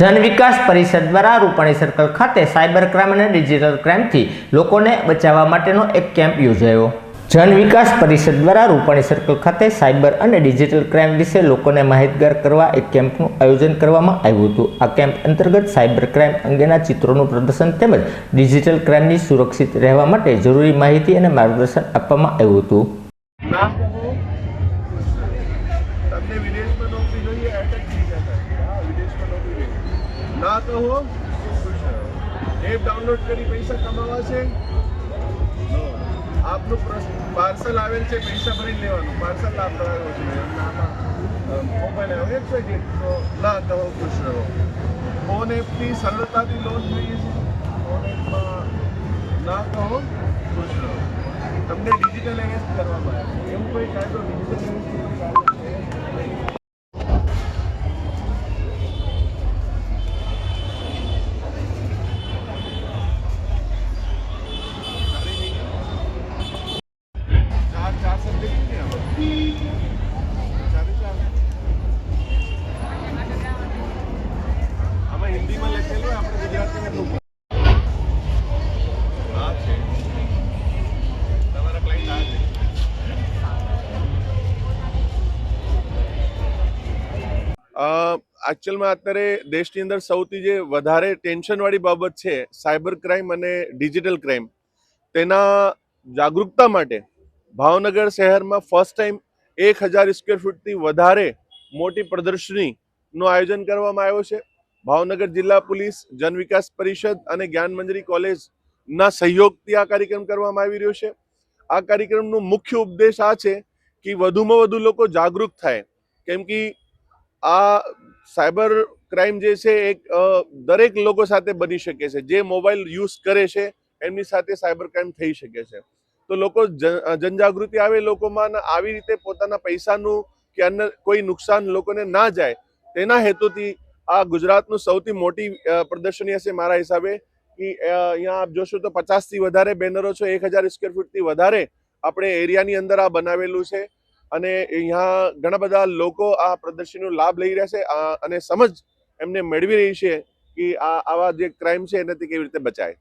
જન વિકાસ પરિષદ દ્વારા રૂપાણી સર્કલ ખાતે સાયબર ક્રાઇમ અને ડિજિટલ ક્રાઇમથી લોકોને બચાવવા માટેનો એક કેમ્પ યોજાયો. જન વિકાસ પરિષદ દ્વારા રૂપાણી સર્કલ ખાતે સાયબર અને ડિજિટલ ક્રાઇમ વિશે લોકોને માહિતગાર કરવા એક કેમ્પનું આયોજન કરવામાં આવ્યું હતું. આ કેમ્પ અંતર્ગત સાયબર ક્રાઇમ અંગેના ચિત્રોનું પ્રદર્શન તેમજ ડિજિટલ ક્રાઇમની સુરક્ષિત રહેવા માટે જરૂરી માહિતી અને માર્ગદર્શન આપવામાં આવ્યું હતું. ના કહો. એપ ડાઉનલોડ કરી પૈસા કમાવા છે. આપનું પાર્સલ આવેલ છે, પૈસા ભરી લેવાનું. પાર્સલ આપ આવ્યો છે મોબાઈલ આવ્યો એક સેકન્ડ તો ના કહો, ખુશ રહો. ફોન એપથી સરળતાથી લોન જોઈએ છે? ફોન એપમાં ના કહો, ખુશ રહો. તમને ડિજિટલ એરેસ્ટ કરવામાં આવે છે. એવું કોઈ કાયદો ડિજિટલ એરેસ્ટ એકચ્યુઅલમાં અત્યારે દેશની અંદર સૌથી જે વધારે ટેન્શનવાળી બાબત છે, સાયબર ક્રાઇમ અને ડિજિટલ ક્રાઇમ, તેના જાગૃતતા માટે ભાવનગર શહેરમાં ફર્સ્ટ ટાઈમ એક હજાર સ્ક્વેર ફૂટથી વધારે મોટી પ્રદર્શનીનું આયોજન કરવામાં આવ્યો છે. ભાવનગર જિલ્લા પોલીસ, જન વિકાસ પરિષદ અને જ્ઞાન મંજરી કોલેજના સહયોગથી આ કાર્યક્રમ કરવામાં આવી રહ્યો છે. આ કાર્યક્રમનો મુખ્ય ઉપદેશ આ છે કે વધુમાં વધુ લોકો જાગૃત થાય. કેમ કે આ સાયબર ક્રાઇમ જે છે એક દરેક લોકો સાથે બની શકે છે. જે મોબાઈલ યુઝ કરે છે, એમની સાથે સાયબર ક્રાઇમ થઈ શકે છે. તો લોકો જન- જનજાગૃતિ આવે લોકોમાં આવી રીતે પોતાના પૈસાનું કે અન્ય કોઈ નુકસાન લોકોને ના જાય, તેના હેતુથી આ ગુજરાતનું સૌથી મોટી પ્રદર્શની હશે મારા હિસાબે કે અહીંયા આપ જોશો તો પચાસથી વધારે બેનરો છે, એક હજાર સ્ક્વેર ફૂટથી વધારે આપણે એરિયાની અંદર આ બનાવેલું છે. અને અહીંયા ઘણા બધા લોકો આ પ્રદર્શનનો લાભ લઈ રહ્યા છે અને સમજ એમને મેળવી રહી છે કે આ આવા જે ક્રાઇમ છે, એનાથી કેવી રીતે બચાય.